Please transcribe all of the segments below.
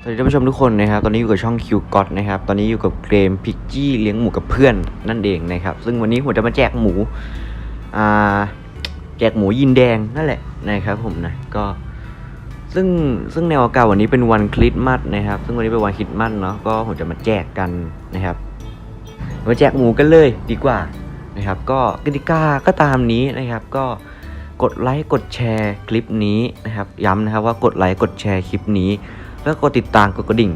สวัสดีท่านผู้ชมทุกคนนะครับ ตอนนี้อยู่กับช่องคิวก็นะครับ ตอนนี้อยู่กับเกมพิกจี้เลี้ยงหมูกับเพื่อนนั่นเองนะครับ ซึ่งวันนี้ผมจะมาแจกหมู อ่า แจกหมูยินแดงนั่นแหละนะครับผมนะ ก็ ซึ่งซึ่งแนวอากาศวันนี้เป็นวันคริสต์มาสนะครับ ซึ่งวันนี้เป็นวันคริสต์มาสเนาะ ก็ผมจะมาแจกกันนะครับ มาแจกหมูกันเลยดีกว่านะครับ ก็กติกาก็ตามนี้นะครับ ก็กดไลค์กดแชร์คลิปนี้นะครับ ย้ำนะครับว่ากดไลค์กดแชร์คลิปนี้ ก็กดติดตามกดกระดิ่ง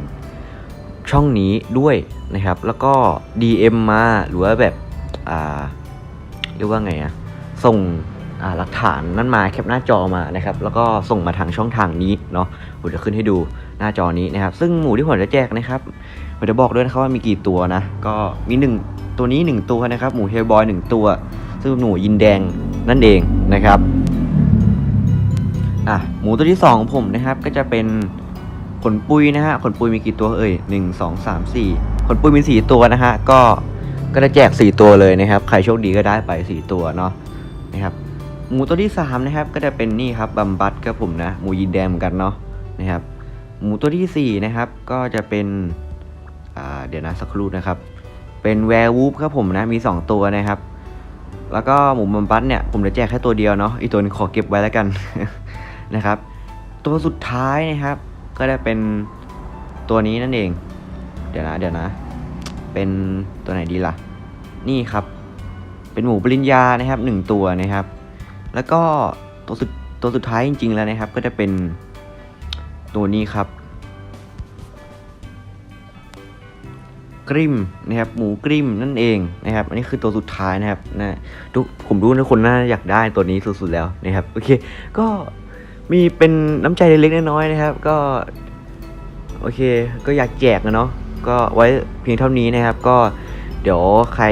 ช่องนี้ด้วยนะครับ แล้วก็ DM มาหรือว่าแบบอ่าเรียกว่าไงอะส่งหลักฐานนั่นมาแคปหน้าจอมานะครับ แล้วก็ส่งมาทางช่องทางนี้เนาะผมจะขึ้นให้ดูหน้าจอนี้นะครับ ซึ่งหมูที่ผมจะแจกนะครับผมจะบอกด้วยนะครับว่ามีกี่ตัวนะ ก็มีหนึ่งตัวนี้หนึ่งตัวนะครับ หมูเฮลบอยหนึ่งตัว ซึ่งหมูยินแดงนั่นเองนะครับอะหมูตัวที่สองของผมนะครับก็จะเป็น ขนปุยนะฮะขนปุยมีกี่ตัวเอ่ยหนึ่งสองสามสี่ขนปุยมีสี่ตัวนะฮะก็ก็จะแจกสี่ตัวเลยนะครับ ใครโชคดีก็ได้ไปสี่ตัวเนาะนะครับหมูตัวที่สามนะครับก็จะเป็นนี่ครับบัมบัตครับผมนะหมูยีนแดงเหมือนกันเนาะนะครับหมูตัวที่สี่นะครับก็จะเป็นอ่าเดี๋ยวนะสักครู่นะครับ เป็นแวร์วูฟครับผมนะมีสองตัวนะครับ แล้วก็หมูบัมบัตเนี่ยผมจะแจกแค่ตัวเดียวเนาะอีกตัวนึงขอเก็บไว้แล้วกันนะครับ ตัวสุดท้ายนะครับ ก็ได้เป็นตัวนี้นั่นเอง เดี๋ยวนะ เดี๋ยวนะ เป็นตัวไหนดีล่ะ นี่ครับ เป็นหมูปริญญานะครับหนึ่งตัวนะครับ แล้วก็ตัวสุดตัวสุดท้ายจริง ๆ แล้วนะครับ ก็จะเป็นตัวนี้ครับกริมนะครับหมูกริมนั่นเองนะครับ อันนี้คือตัวสุดท้ายนะครับนะทุกผมรู้ทุกคนน่าอยากได้ตัวนี้สุดๆแล้วนะครับโอเค ก็ มีเป็นน้ำใจเล็กๆน้อยๆนะครับ ก็โอเค ก็อยากแจกนะเนาะก็ไว้เพียงเท่านี้นะครับ ก็เดี๋ยวใคร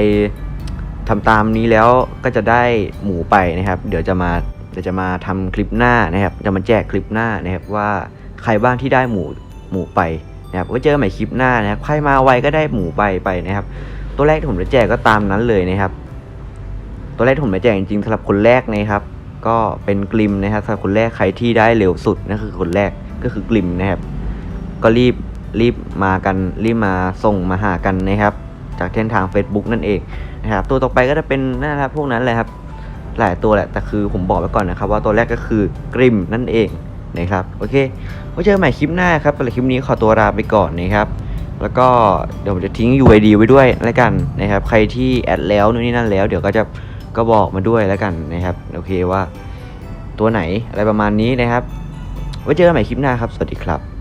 ทำตามนี้แล้วก็จะได้หมูไปนะครับ เดี๋ยวจะมาเดี๋ยวจะมาทำคลิปหน้านะครับ จะมาแจกคลิปหน้านะครับว่าใครบ้างที่ได้หมูหมูไปนะครับไว้เจอกันใหม่คลิปหน้านะครับ ใครมาไวก็ได้หมูไปไปนะครับ ตัวแรกที่ผมจะแจกก็ตามนั้นเลยนะครับ ตัวแรกที่ผมจะแจกจริงๆสำหรับคนแรกนะครับ ก็เป็นกลิมนะครับสำหรับคนแรกใครที่ได้เร็วสุดนั่นคือคนแรกก็คือกลิมนะครับ ก็รีบรีบมากันรีบมาส่งมาหากันนะครับ จากเส้นทาง Facebook นั่นเองนะครับตัวต่อไปก็จะเป็นนั่นแหละพวกนั้นแหละครับหลายตัวแหละแต่คือผมบอกไว้ก่อนนะครับ ว่าตัวแรกก็คือกริมนั่นเองนะครับโอเคไว้เจอกันใหม่คลิปหน้าครับสำหรับคลิปนี้ขอตัวลาไปก่อนนะครับ แล้วก็เดี๋ยวผมจะทิ้ง UID ไว้ด้วยแล้วกันนะครับ ใครที่แอดแล้วนู่นนี่นั่นแล้ว เดี๋ยวก็จะ ก็บอกมาด้วยแล้วกันนะครับโอเคว่า ตัวไหนอะไรประมาณนี้นะครับไว้เจอกันใหม่คลิปหน้าครับ สวัสดีครับ